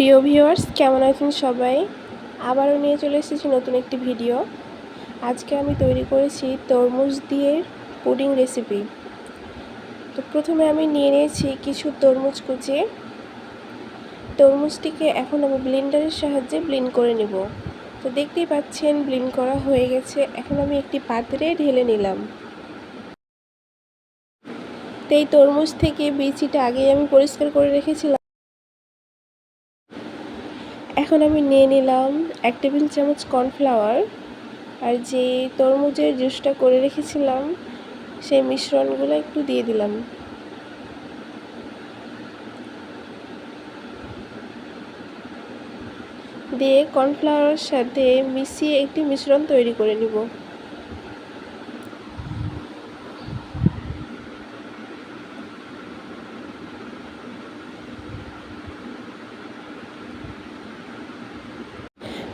প্রিয় ভিউয়ার্স, কেমন আছেন সবাই? আবারও নিয়ে চলে এসেছি নতুন একটি ভিডিও। আজকে আমি তৈরি করেছি তরমুজ দিয়ে পুডিং রেসিপি তো প্রথমে আমি নিয়ে নিয়েছি কিছু তরমুজ কুচি। তরমুজটিকে এখন আমি ব্লেন্ডারের সাহায্যে ব্লেন্ড করে নেব। তো দেখতেই পাচ্ছেন, ব্লেন্ড করা হয়ে গেছে। এখন আমি একটি পাত্রে ঢেলে নিলাম। তো এই তরমুজ থেকে বিচিটা আগেই আমি পরিষ্কার করে রেখেছিলাম। এখন আমি নিয়ে নিলাম এক টেবিল চামচ কর্নফ্লাওয়ার আর যে তরমুজের জুসটা করে রেখেছিলাম, সেই মিশ্রণগুলো একটু দিয়ে দিলাম। দিয়ে কর্নফ্লাওয়ারের সাথে মিশিয়ে একটি মিশ্রণ তৈরি করে নিব।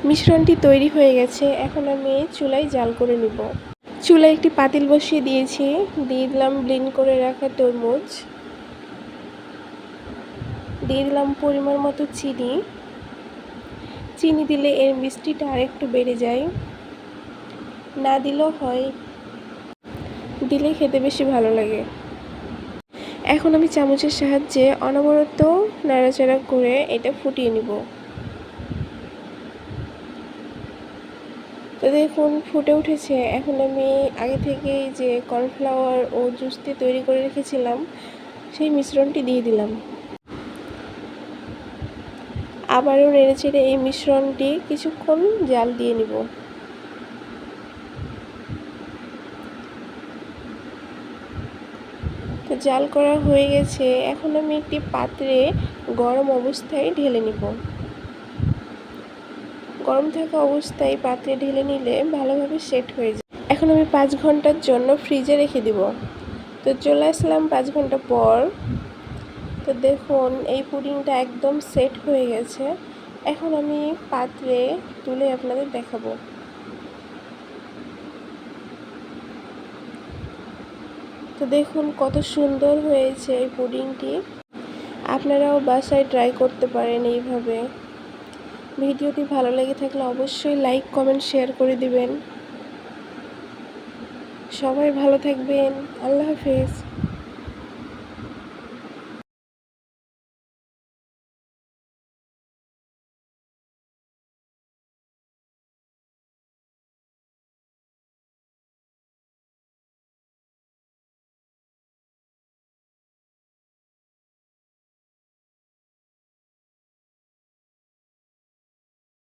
মিশ্রণটি তৈরি হয়ে গেছে, এখন আমি চুলায় জাল করে নিব। চুলায় একটি পাতিল বসিয়ে দিয়েছি, দিয়ে দিলাম ব্লিন করে রাখা তরমুজ। দিয়ে দিলাম পরিমাণ মতো চিনি। চিনি দিলে এর মিষ্টিটা আরেকটু বেড়ে যায়। না দিলেও হয়। দিলে খেতে বেশি ভালো লাগে। এখন আমি চামচের সাহায্যে অনবরত নাড়াচাড়া করে এটা ফুটিয়ে নিব। তো দেখুন, ফুটে উঠেছে। এখন আমি আগে থেকেই যে কর্নফ্লাওয়ার ও জুস দিয়ে তৈরি করে রেখেছিলাম, সেই মিশ্রণটি দিয়ে দিলাম। আবারও নেড়ে চেড়ে এই মিশ্রণটি কিছুক্ষণ জাল দিয়ে নিব। তো জাল করা হয়ে গেছে। এখন আমি একটি পাত্রে গরম অবস্থায় ঢেলে নিব। গরম থাকা অবস্থায় পাত্রে ঢেলে নিলে ভালোভাবে সেট হয়ে যায়। এখন আমি পাঁচ ঘণ্টার জন্য ফ্রিজে রেখে দিব। তো চলে আসলাম পাঁচ ঘণ্টা পর। তো দেখুন, এই পুডিংটা একদম সেট হয়ে গেছে। এখন আমি পাত্রে তুলে আপনাদের দেখাবো। তো দেখুন কত সুন্দর হয়েছে এই পুডিংটি। আপনারাও বাসায় ট্রাই করতে পারেন এইভাবে। ভিডিওটি ভালো লেগে থাকলে অবশ্যই লাইক, কমেন্ট, শেয়ার করে দিবেন। সবাই ভালো থাকবেন। আল্লাহ হাফেজ।